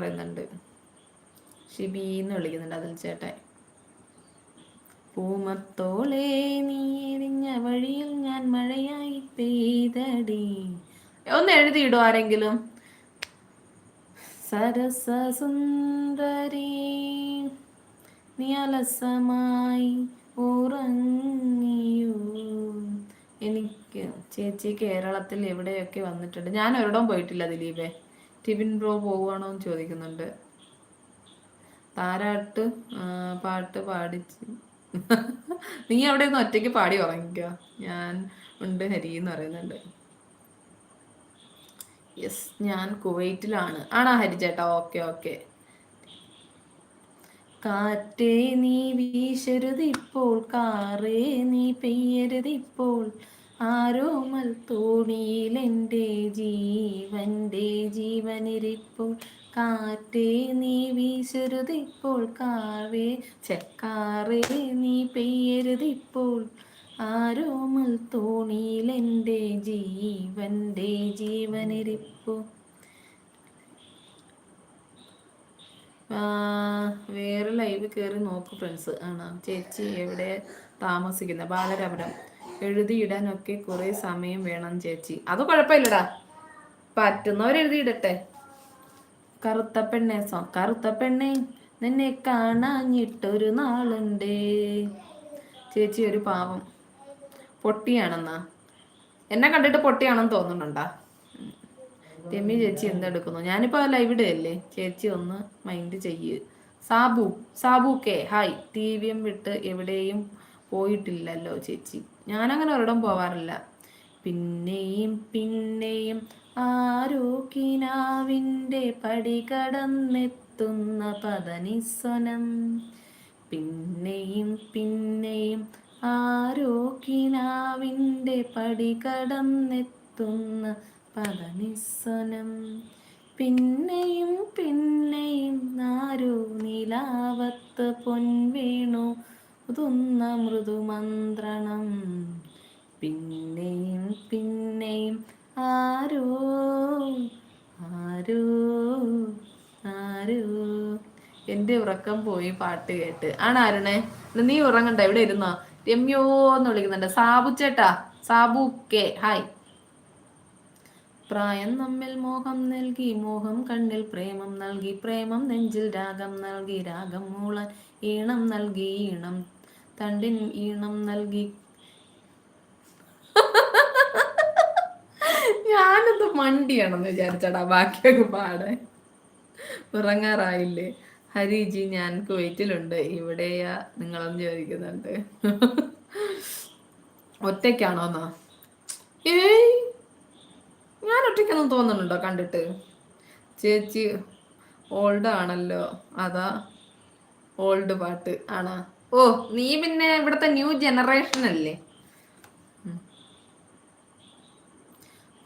പറയുന്നുണ്ട്. എന്ന് വിളിക്കുന്നുണ്ട് അതിൽ ചേട്ടൻ. പൂമത്തോളെ നീ എരിഞ്ഞ വഴിയിൽ ഞാൻ മഴയായി പെയ്തടി. ഒന്ന് എഴുതിയിടോ ആരെങ്കിലും. സരസ സുന്ദരി നീ അലസമായി എനിക്ക് ചേച്ചി കേരളത്തിൽ എവിടെയൊക്കെ വന്നിട്ടുണ്ട്? ഞാൻ ഒരിടം പോയിട്ടില്ല ദിലീപേ. ടിബിൻ ബ്രോ പോവുകയാണോ എന്ന് ചോദിക്കുന്നുണ്ട്. താരാട്ട് പാട്ട് പാടിച്ച്. നീ അവിടെ നിന്ന് ഒറ്റയ്ക്ക് പാടി ഉറങ്ങിക്കോ. ഞാൻ ഉണ്ട് ഹരി എന്ന് പറയുന്നുണ്ട്. യെസ് ഞാൻ കുവൈറ്റിലാണ്. ആണോ ഹരി ചേട്ടാ? ഓക്കെ ഓക്കെ കാറ്റേ നീ വീശരുതിപ്പോൾ കാറേ നീ പെയ്യരുതിപ്പോൾ ആരോമൽ തോണിയിലെന്റെ ജീവന്റെ ജീവനിരിപ്പോൾ കാറ്റേ നീ വീശരുതിപ്പോൾ കാവേ ചെക്കാറേ നീ പെയ്യരുതിപ്പോൾ ആരോമൽ തോണിയിലെന്റെ ജീവന്റെ ജീവനിരിപ്പോൾ ആ, വേറെ ലൈവ് കയറി നോക്കൂ ഫ്രണ്ട്സ് ആണ് ചേച്ചി എവിടെ താമസിക്കുന്നത് ബാലരാപുരം എഴുതിയിടാനൊക്കെ കുറെ സമയം വേണം ചേച്ചി. അത് കുഴപ്പമില്ലടാ. പറ്റുന്നവരെഴുതിയിടട്ടെ കറുത്ത പെണ്ണെ സോ കറുത്ത പെണ്ണെ നിന്നെ കാണാഞ്ഞിട്ടൊരു നാളുണ്ട്. ചേച്ചി ഒരു പാവം പൊട്ടിയാണെന്നാ. എന്നെ കണ്ടിട്ട് പൊട്ടിയാണെന്ന് തോന്നുന്നുണ്ടാ? രമ്യ ചേച്ചി എന്തെടുക്കുന്നു? ഞാനിപ്പോ ലൈവ് അല്ലേ ചേച്ചി ഒന്ന് മൈൻഡ് ചെയ്യ്. Sabu Sabu K hi T വിയും വിട്ട് എവിടെയും പോയിട്ടില്ലല്ലോ ചേച്ചി. ഞാനങ്ങനെ ഒരിടം പോവാറില്ല. പിന്നെയും പിന്നെയും ആരോ കിനാവിന്റെ പടി കടന്നെത്തുന്ന പതനിസ്വനം. പിന്നെയും പിന്നെയും ആരോ കിനാവിന്റെ പടി കടന്നെത്തുന്ന പതനിസ്വനം. പിന്നെയും പിന്നെയും ആരോ നിലാവത്ത് പൊൻവേണു ഉതുന്ന മൃദുമന്ത്രണം. പിന്നെയും പിന്നെയും ആരോ ആരോ ആരോ. എന്റെ ഉറക്കം പോയി പാട്ട് കേട്ട്. ആണ് ആരണേ? നീ ഉറങ്ങണ്ട ഇവിടെ ഇരുന്നോ. രമ്യോ എന്ന് വിളിക്കുന്നുണ്ട്. സാബു ചേട്ടാ സാബു കെ ഹായ്. പ്രായം നമ്മിൽ മോഹം നൽകി മോഹം കണ്ണിൽ പ്രേമം നൽകി പ്രേമം നെഞ്ചിൽ രാഗം നൽകി രാഗം മൂളൻ ഈണം നൽകി ഈണം തണ്ടിൻ ഈണം നൽകി. ഞാനത് മണ്ടിയാണെന്ന് വിചാരിച്ചടാ ബാക്കിയൊക്കെ പാടെ ഉറങ്ങാറായില്ലേ? ഹരിജി ഞാൻ കുവൈറ്റിലുണ്ട്. ഇവിടെയാ നിങ്ങളൊന്ന് ചോദിക്കുന്നുണ്ട്. ഒറ്റയ്ക്കാണോന്നാ ഏയ് ഞാൻ ഒറ്റയ്ക്കൊന്നും തോന്നുന്നുണ്ടോ കണ്ടിട്ട്? ചേച്ചി ഓൾഡ് ആണല്ലോ. അതാ ഓൾഡ് പാട്ട്. ആണാ? ഓ നീ പിന്നെ ഇവിടുത്തെ ന്യൂ ജനറേഷൻ അല്ലേ?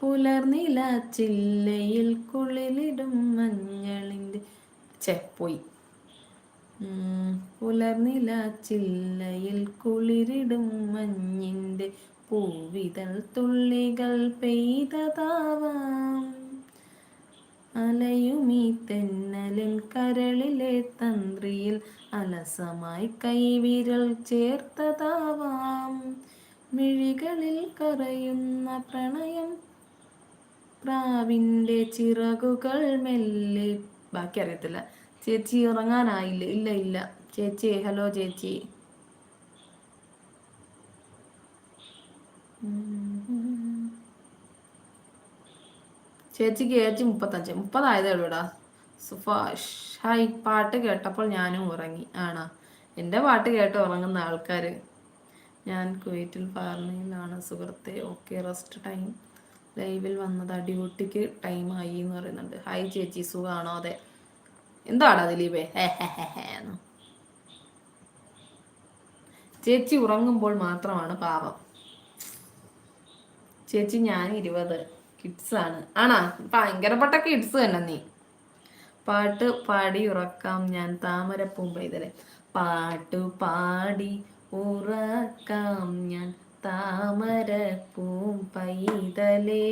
പുലർനില ചില്ലയിൽ കുളിലിടും മഞ്ഞളിന്റെ ചെ പോയി. പുലർനില ചില്ലയിൽ കുളിരിടും മഞ്ഞിന്റെ പൂവിതൾ തുള്ളികൾ പെയ്തതാവാം അലയുമീ തെന്നലിൻ കരളിലെ തന്ത്രിയിൽ അലസമായി കൈവിരൽ ചേർത്തതാവാം. മിഴികളിൽ കറയുന്ന പ്രണയം പ്രാവിന്റെ ചിറകുകൾ മെല്ലെ ബാക്കി അറിയത്തില്ല. ചേച്ചി ഉറങ്ങാനായില്ല? ഇല്ല ഇല്ല. ചേച്ചി ഹലോ ചേച്ചി. ചേച്ചിക്ക് ഏജ് മുപ്പത്തഞ്ച്. മുപ്പതായതേ ഉള്ളൂടാ. സുഫാഷ് ഹായ്. പാട്ട് കേട്ടപ്പോൾ ഞാനും ഉറങ്ങി. ആണോ. എന്റെ പാട്ട് കേട്ട് ഉറങ്ങുന്ന ആൾക്കാർ ഞാൻ കുവൈറ്റിൽ പാർണിയിലാണ് സുഹൃത്തെ ഓക്കെ റെസ്റ്റ് ടൈം. ലൈവിൽ വന്നത് ഡ്യൂട്ടിക്ക് ടൈം ആയി എന്ന് പറയുന്നുണ്ട്. ഹായ് ചേച്ചി സുഖാണോ? അതെ. എന്താടാ ദിലീപേ. ചേച്ചി ഉറങ്ങുമ്പോൾ മാത്രമാണ് പാപം ചേച്ചി ഞാൻ ഇരുപത്. കിഡ്സ് ആണ്. ഭയങ്കരപ്പെട്ട കിഡ്സ് തന്നെ നീ. പാട്ട് പാടി ഉറക്കാം ഞാൻ താമര പൈതലെ. പാട്ടു പാടി ഉറക്കാം ഞാൻ താമര പൈതലേ.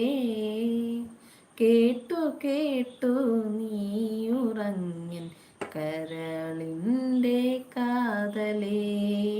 കേട്ടു കേട്ടു നീ ഉറങ്ങൻ കരളിന്റെ കാതലേ.